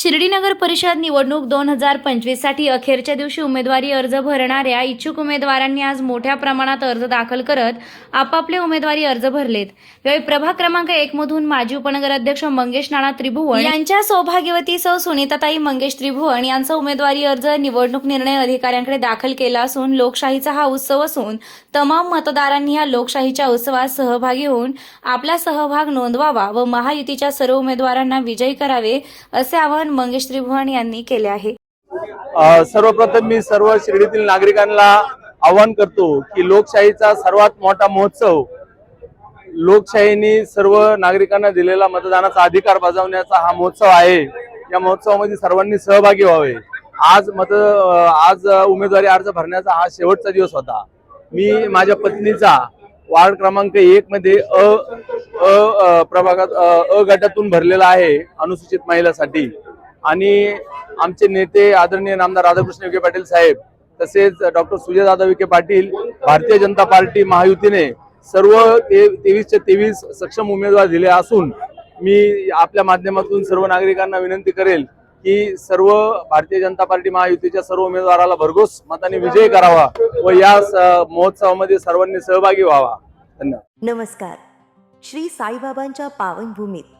शिर्डी नगर परिषद निवडणूक दोन हजार पंचवीससाठी अखेरच्या दिवशी उमेदवारी अर्ज भरणाऱ्या इच्छुक उमेदवारांनी आज मोठ्या प्रमाणात अर्ज दाखल करत आपापले उमेदवारी अर्ज भरलेत. यावेळी प्रभाग क्रमांक एक मधून माजी उपनगराध्यक्ष मंगेश नाना त्रिभुवन यांच्या सौभाग्यवती सौ सुनीताताई मंगेश त्रिभुवन यांचा उमेदवारी अर्ज निवडणूक निर्णय अधिकाऱ्यांकडे दाखल केला असून लोकशाहीचा हा उत्सव असून तमाम मतदारांनी या लोकशाहीच्या उत्सवात सहभागी होऊन आपला सहभाग नोंदवावा व महायुतीच्या सर्व उमेदवारांना विजयी करावे असे आवाहन मंगेश त्रिभुवन यांनी केले आहे. सर्वप्रथम मी सर्व शिर्डीतील नागरिकांना आवाहन करतो की लोकशाहीचा सर्वात मोठा महोत्सव लोकशाहीने सर्व नागरिकांना दिलेला मतदानाचा अधिकार बजावण्याचा हा महोत्सव आहे. या महोत्सवामध्ये सर्वांनी सहभागी व्हावे. आज मत आज उमेदवारी अर्ज भरण्याचा हा शेवटचा दिवस होता. मी माझ्या पत्नीचा वार्ड क्रमांक एक मध्ये अ अ प्रभागात अ गटातून भरलेला आहे अनुसूचित महिलासाठी. आणि आमचे नेते आदरणीय नामदार राधाकृष्ण विखे पाटील साहेब तसेच डॉक्टर सुजयदादा विखे पाटील भारतीय जनता पार्टी महायुतीने सर्व ते तेवीसचे तेवीस सक्षम उमेदवार दिले असून मी आपल्या माध्यमातून सर्व नागरिकांना विनंती करेल की सर्व भारतीय जनता पार्टी महायुतीच्या सर्व उमेदवाराला भरघोस मताने विजयी करावा व या महोत्सवामध्ये सर्वांनी सहभागी व्हावा. धन्यवाद. नमस्कार. श्री साईबाबांच्या पावनभूमीत